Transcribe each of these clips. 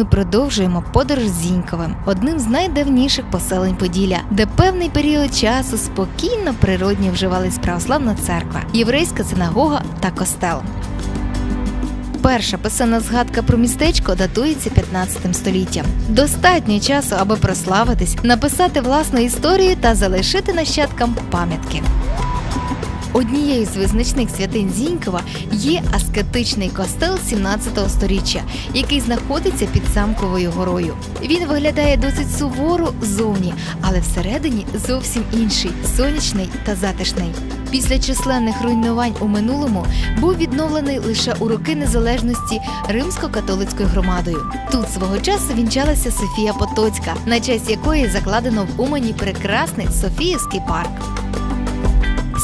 ми продовжуємо подорож Зіньковим, одним з найдавніших поселень Поділля, де певний період часу спокійно природні вживались православна церква, єврейська синагога та костел. Перша писана згадка про містечко датується 15 століттям. Достатньо часу, аби прославитись, написати власну історію та залишити нащадкам пам'ятки. Однією з визначних святинь Зінькова є аскетичний костел 17 століття, який знаходиться під замковою горою. Він виглядає досить суворо зовні, але всередині зовсім інший, сонячний та затишний. Після численних руйнувань у минулому був відновлений лише у роки незалежності римсько-католицькою громадою. Тут свого часу вінчалася Софія Потоцька, на честь якої закладено в Умані прекрасний Софіївський парк.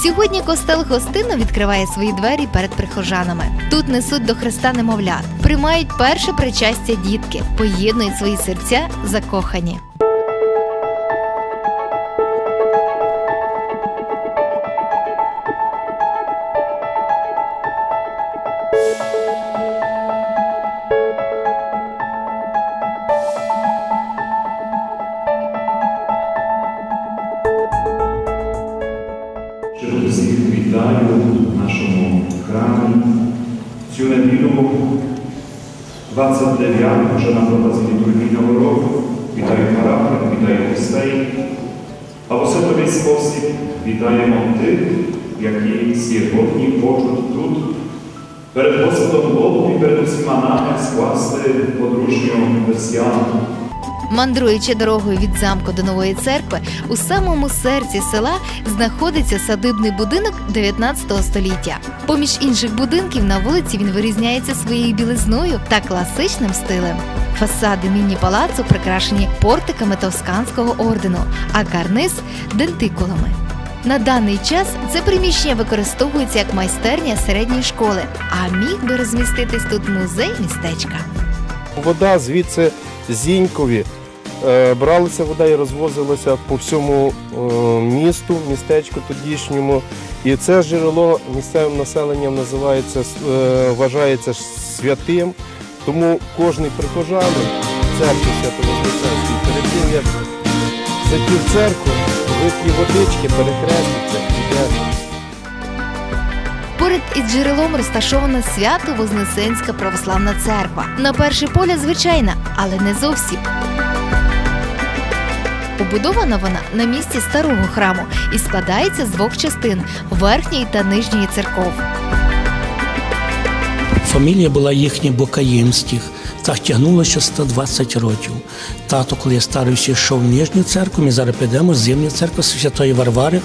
Сьогодні костел гостинно відкриває свої двері перед прихожанами. Тут несуть до Христа немовлят, приймають перше причастя дітки, поєднують свої серця закохані. 29 вже на протязі літургійного року. Вітаю характер, вітаю гостей. А в особливий спосіб вітаємо тих, які сьогодні хочуть тут перед Господом Богом і перед усіма нами скласти подружню християн. Мандруючи дорогою від замку до нової церкви, у самому серці села знаходиться садибний будинок 19 століття. Поміж інших будинків на вулиці він вирізняється своєю білизною та класичним стилем. Фасади міні-палацу прикрашені портиками тосканського ордену, а карниз дентикулами. На даний час це приміщення використовується як майстерня середньої школи, а міг би розміститись тут музей містечка. Вода звідси Зінькові. е, Бралася вода і розвозилася по всьому е, місту, містечку тодішньому. І це джерело місцевим населенням називається, е, вважається святим. Тому кожний прихожанин церкви Свято-Вознесенської перед тим, як зайти в церкву, вип'є водички, перехреститься, іде Поряд із джерелом розташована свято Вознесенська православна церква. На перший поля звичайна, але не зовсім. Побудована вона на місці старого храму і складається з двох частин верхньої та нижньої церков. Фамілія була їхня Бокаємських. Так тягнулося 120 років. Тато, коли я старився, йшов в Нижню церкву, ми зараз підемо з Зимню церкви Святої Варвари,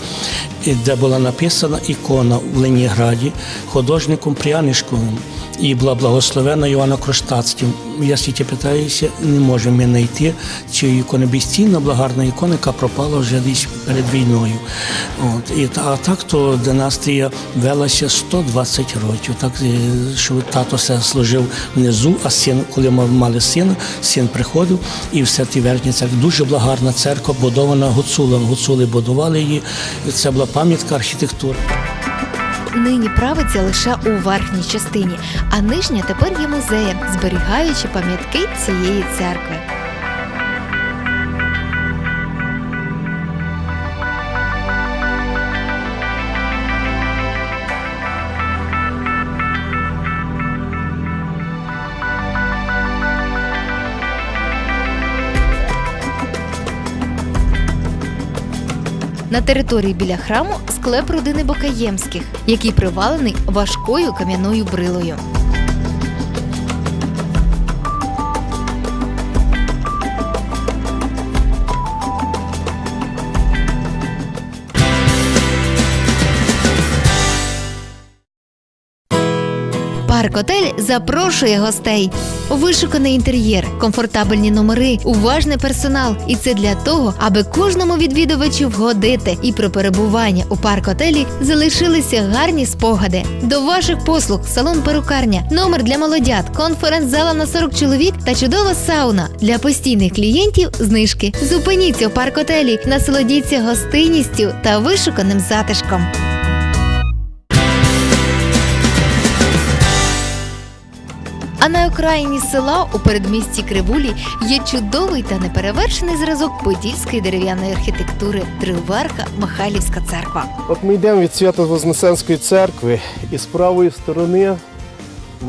де була написана ікона в Леніграді художником Прянишковим. І була благословена Івана Кронштадтським. Я світі питаюся, не можемо ми знайти цю ікону безцінна, благарна ікона, яка пропала вже десь перед війною. От. І, а так то династія велася 120 років. Так, е, що тато все служив внизу, а син, коли ми мали сина, син приходив і все ті верхні церкви. Дуже благарна церква, будована гуцулом. Гуцули будували її. Це була пам'ятка архітектури. Нині правиться лише у верхній частині, а нижня тепер є музеєм, зберігаючи пам'ятки цієї церкви. На території біля храму склеп родини Бокаємських, який привалений важкою кам'яною брилою. Парк-отель запрошує гостей. Вишуканий інтер'єр, комфортабельні номери, уважний персонал. І це для того, аби кожному відвідувачу вгодити і про перебування у парк-отелі залишилися гарні спогади. До ваших послуг салон перукарня, номер для молодят, конференц-зала на 40 чоловік та чудова сауна для постійних клієнтів. Знижки. Зупиніться у парк-отелі, насолодіться гостинністю та вишуканим затишком. А на окраїні села у передмісті Кривулі є чудовий та неперевершений зразок подільської дерев'яної архітектури Триверха Михайлівська церква. От ми йдемо від Свято-Вознесенської церкви, і з правої сторони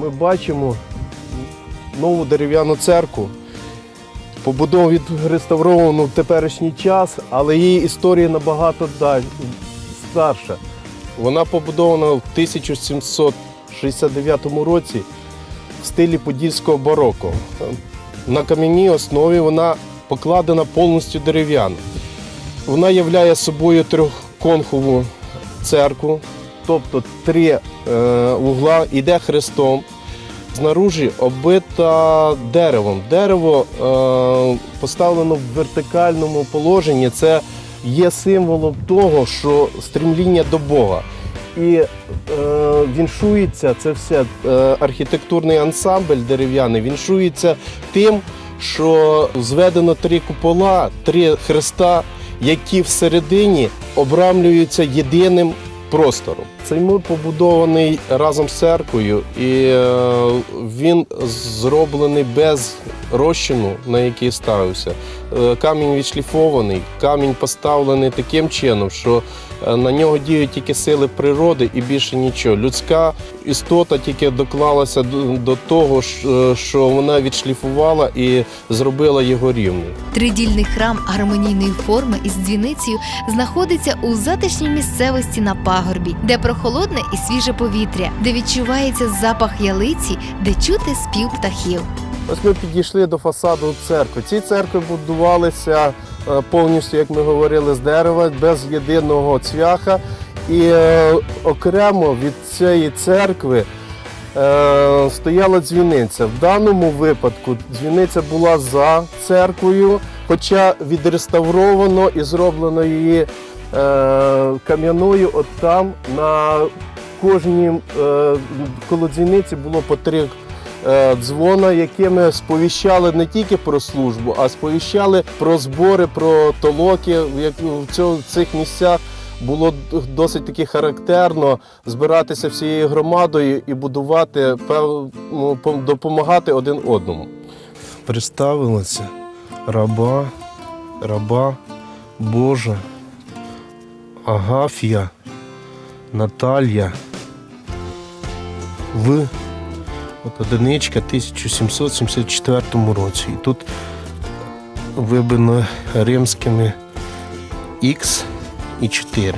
ми бачимо нову дерев'яну церкву, побудову відреставровану в теперішній час, але її історія набагато даль- старша. Вона побудована в 1769 році в стилі подільського бароко. На кам'яній основі вона покладена повністю дерев'яна. Вона являє собою трьохконхову церкву, тобто три е, вугла, іде хрестом. Знаружі оббита деревом. Дерево е, поставлено в вертикальному положенні. Це є символом того, що стрімління до Бога. І е, віншується це все е, архітектурний ансамбль дерев'яний, віншується тим, що зведено три купола, три хреста, які всередині обрамлюються єдиним простором. Цей мур побудований разом з церквою, і е, він зроблений без розчину, на який ставився. Е, Камінь відшліфований, камінь поставлений таким чином, що е, на нього діють тільки сили природи і більше нічого. Людська істота тільки доклалася до, того, що- що вона відшліфувала і зробила його рівним. Тридільний храм гармонійної форми із дзвіницею знаходиться у затишній місцевості на пагорбі, де прохолодне і свіже повітря, де відчувається запах ялиці, де чути спів птахів. Ось ми підійшли до фасаду церкви. Ці церкви будувалися е, повністю, як ми говорили, з дерева, без єдиного цвяха. І е, окремо від цієї церкви е, стояла дзвіниця. В даному випадку дзвіниця була за церквою, хоча відреставровано і зроблено її кам'яною. От там на кожній е, коло дзвіниці було по три дзвона, якими сповіщали не тільки про службу, а сповіщали про збори, про толоки. В цих місцях було досить таки характерно збиратися всією громадою і будувати ну, пом- допомагати один одному. Представилася раба, раба Божа, Агафія, Наталія От одиничка 1774 році. І тут вибито римськими Х і 4.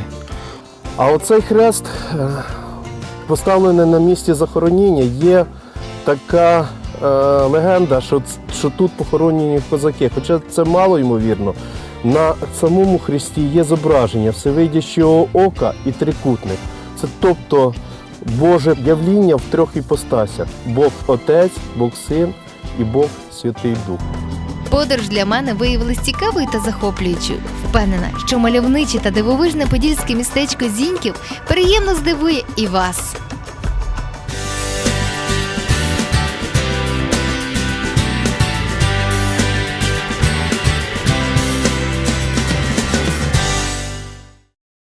А оцей хрест, е, поставлений на місці захоронення, є така е, легенда, що, що тут похоронені козаки. Хоча це мало ймовірно. На самому хресті є зображення всевидящого ока і трикутник. Це тобто Боже явління в трьох іпостасях: Бог Отець, Бог Син і Бог Святий Дух. Подорож для мене виявилась цікавою та захоплюючою. Впевнена, що мальовниче та дивовижне подільське містечко Зіньків приємно здивує і вас.